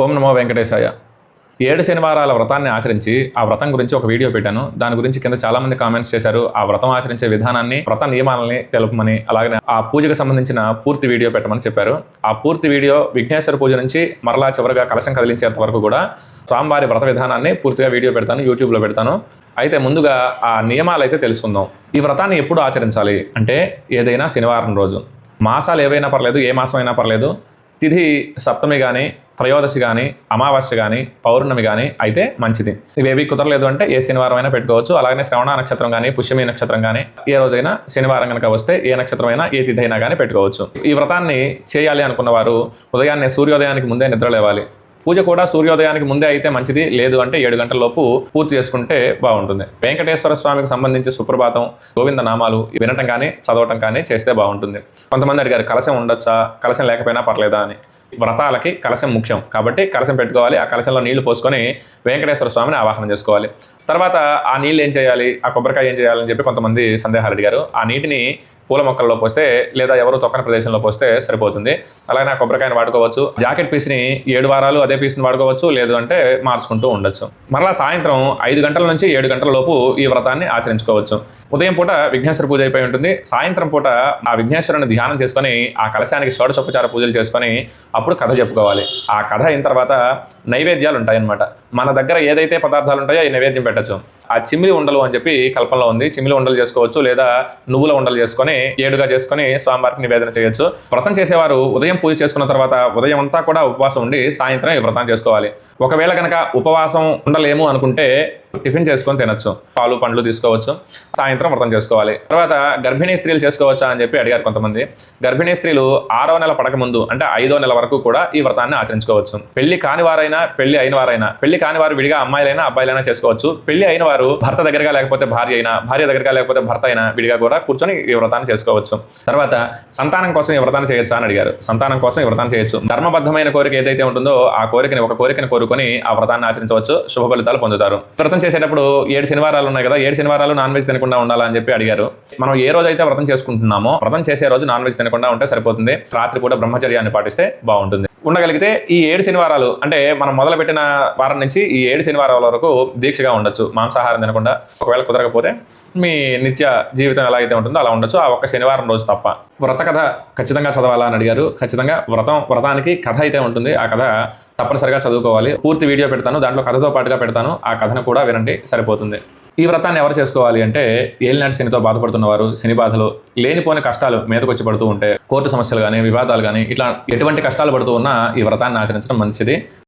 ఓం నమో వెంకటేశాయ. ఏడు శనివారాల వ్రతాన్ని ఆచరించి ఆ వ్రతం గురించి ఒక వీడియో పెట్టాను. దాని గురించి కింద చాలా మంది కామెంట్స్ చేశారు. ఆ వ్రతం ఆచరించే విధానాన్ని వ్రత నియమాలని తెలుపమని అలాగే ఆ పూజకు సంబంధించిన పూర్తి వీడియో పెట్టమని చెప్పారు. ఆ పూర్తి వీడియో విఘ్నేశ్వర పూజ నుంచి మరలా చివరిగా కలశం కదిలించేంత వరకు కూడా స్వామివారి వ్రత విధానాన్ని పూర్తిగా వీడియో పెడతాను యూట్యూబ్లో పెడతాను. అయితే ముందుగా ఆ నియమాలు అయితే తెలుసుకుందాం. ఈ వ్రతాన్ని ఎప్పుడు ఆచరించాలి? అంటే ఏదైనా శనివారం రోజు. మాసాలు ఏవైనా పర్లేదు ఏ మాసం అయినా పర్లేదు. తిథి సప్తమి కానీ త్రయోదశి కానీ అమావాస్య కానీ పౌర్ణమి కానీ అయితే మంచిది. ఇవేవి కుదరలేదు అంటే ఏ శనివారం అయినా పెట్టుకోవచ్చు. అలాగనే శ్రవణ నక్షత్రం కానీ పుష్యమి నక్షత్రం కానీ ఏ రోజైనా శనివారం కనుక వస్తే ఏ నక్షత్రం అయినా ఏ తిథి అయినా కానీ పెట్టుకోవచ్చు. ఈ వ్రతాన్ని చేయాలి అనుకున్న వారు ఉదయాన్నే సూర్యోదయానికి ముందే నిద్ర లేవాలి. పూజ కూడా సూర్యోదయానికి ముందే అయితే మంచిది లేదు అంటే ఏడు గంటల లోపు పూర్తి చేసుకుంటే బాగుంటుంది. వెంకటేశ్వర స్వామికి సంబంధించి సుప్రభాతం గోవింద నామాలు వినటం కానీ చదవటం కానీ చేస్తే బాగుంటుంది. కొంతమంది అడిగారు కలశం ఉండొచ్చా? కలశం లేకపోయినా పర్లేదా అని. వ్రతాలకి కలశం ముఖ్యం. కాబట్టి కలశం పెట్టుకోవాలి ఆ కలశంలో నీళ్ళు పోసుకొని వెంకటేశ్వర స్వామిని ఆవాహనం చేసుకోవాలి. తర్వాత ఆ నీళ్ళు ఏం చేయాలి? ఆ కొబ్బరికాయ ఏం చేయాలని చెప్పి కొంతమంది సందేహాలు అడిగారు. ఆ నీటిని పూల మొక్కల్లో పోస్తే లేదా ఎవరు తొక్కని ప్రదేశంలో పోస్తే సరిపోతుంది. అలాగే కొబ్బరికాయను వాడుకోవచ్చు. జాకెట్ పీస్ని ఏడు వారాలు అదే పీస్ని వాడుకోవచ్చు లేదు అంటే మార్చుకుంటూ ఉండొచ్చు. మరలా సాయంత్రం ఐదు గంటల నుంచి ఏడు గంటల లోపు ఈ వ్రతాన్ని ఆచరించుకోవచ్చు. ఉదయం పూట విఘ్నేశ్వర పూజ అయిపోయి ఉంటుంది. సాయంత్రం పూట ఆ విఘ్నేశ్వరుని ధ్యానం చేసుకొని ఆ కలశానికి షోడశోపచార పూజలు చేసుకొని అప్పుడు కథ చెప్పుకోవాలి. ఆ కథ అయిన తర్వాత నైవేద్యాలు ఉంటాయన్నమాట. మన దగ్గర ఏదైతే పదార్థాలు ఉంటాయో ఈ నైవేద్యం పెట్టచ్చు. ఆ చిమిలి ఉండలు అని చెప్పి కల్పనలో ఉంది. చిమిలి ఉండలు చేసుకోవచ్చు లేదా నువ్వుల ఉండలు చేసుకొని ఏడుగా చేసుకొని స్వామివారికి నివేదన చేయొచ్చు. వ్రతం చేసేవారు ఉదయం పూజ చేసుకున్న తర్వాత ఉదయం అంతా కూడా ఉపవాసం ఉండి సాయంత్రం ఈ వ్రతం చేసుకోవాలి. ఒకవేళ కనుక ఉపవాసం ఉండలేము అనుకుంటే టిఫిన్ చేసుకొని తినొచ్చు. పాలు పండ్లు తీసుకోవచ్చు. సాయంత్రం వ్రతం చేసుకోవాలి. తర్వాత గర్భిణీ స్త్రీలు చేసుకోవచ్చా అని చెప్పి అడిగారు కొంతమంది. గర్భిణీ స్త్రీలు ఆరో నెల పడక ముందు అంటే ఐదో నెల వరకు కూడా ఈ వ్రతాన్ని ఆచరించుకోవచ్చు. పెళ్ళి కాని వారైనా పెళ్ళి అయిన వారైనా పెళ్ళి కాని వారు విడిగా అమ్మాయిలైనా అబ్బాయిలైనా చేసుకోవచ్చు. పెళ్ళి అయిన వారు భర్త దగ్గరగా లేకపోతే భార్య అయినా భార్య దగ్గరగా లేకపోతే భర్త అయినా విడిగా కూడా కూర్చొని ఈ వ్రతాన్ని చేసుకోవచ్చు. తర్వాత సంతానం కోసం ఈ వ్రతాన్ని చేయొచ్చా అని అడిగారు. సంతానం కోసం ఈ వ్రతాన్ని చేయొచ్చు. ధర్మబద్ధమైన కోరిక ఏదైతే ఉంటుందో ఆ కోరికని ఒక కోరికని కోరుకొని ఆ వ్రతాన్ని ఆచరించవచ్చు. శుభ ఫలితాలు పొందుతారు. వ్రతం చేసేటప్పుడు ఏడు శనివారాలు ఉన్నాయి కదా ఏడు శనివారాలు నాన్ వెజ్ తినకుండా ఉండాలని చెప్పి అడిగారు. మనం ఏ రోజు అయితే వ్రతం చేసుకుంటున్నామో వ్రతం చేసే రోజు నాన్ వెజ్ తినకుండా ఉంటే సరిపోతుంది. రాత్రి కూడా బ్రహ్మచర్యాన్ని పాటిస్తే బాగుంటుంది. ఉండగలిగితే ఈ ఏడు శనివారాలు అంటే మనం మొదలుపెట్టిన వారం నుంచి ఈ ఏడు శనివారాల వరకు దీక్షగా ఉండొచ్చు. మాంసాహారం తినకుండా. ఒకవేళ కుదరకపోతే మీ నిత్య జీవితం ఎలా అయితే ఉంటుందో అలా ఉండొచ్చు. ఆ ఒక్క శనివారం రోజు తప్ప. వ్రత కథ ఖచ్చితంగా చదవాలా అని అడిగారు. ఖచ్చితంగా వ్రతం వ్రతానికి కథ అయితే ఉంటుంది. ఆ కథ తప్పనిసరిగా చదువుకోవాలి. పూర్తి వీడియో పెడతాను దాంట్లో కథతో పాటుగా పెడతాను ఆ కథను కూడా వినండి సరిపోతుంది. ఈ వ్రతాన్ని ఎవరు చేసుకోవాలి అంటే ఏలినాటి శనితో బాధపడుతున్నవారు శని బాధలు లేనిపోని కష్టాలు మీదకొచ్చి పడుతూ ఉంటే కోర్టు సమస్యలు కానీ వివాదాలు కానీ ఇట్లా ఎటువంటి కష్టాలు పడుతూ ఉన్నా ఈ వ్రతాన్ని ఆచరించడం మంచిది.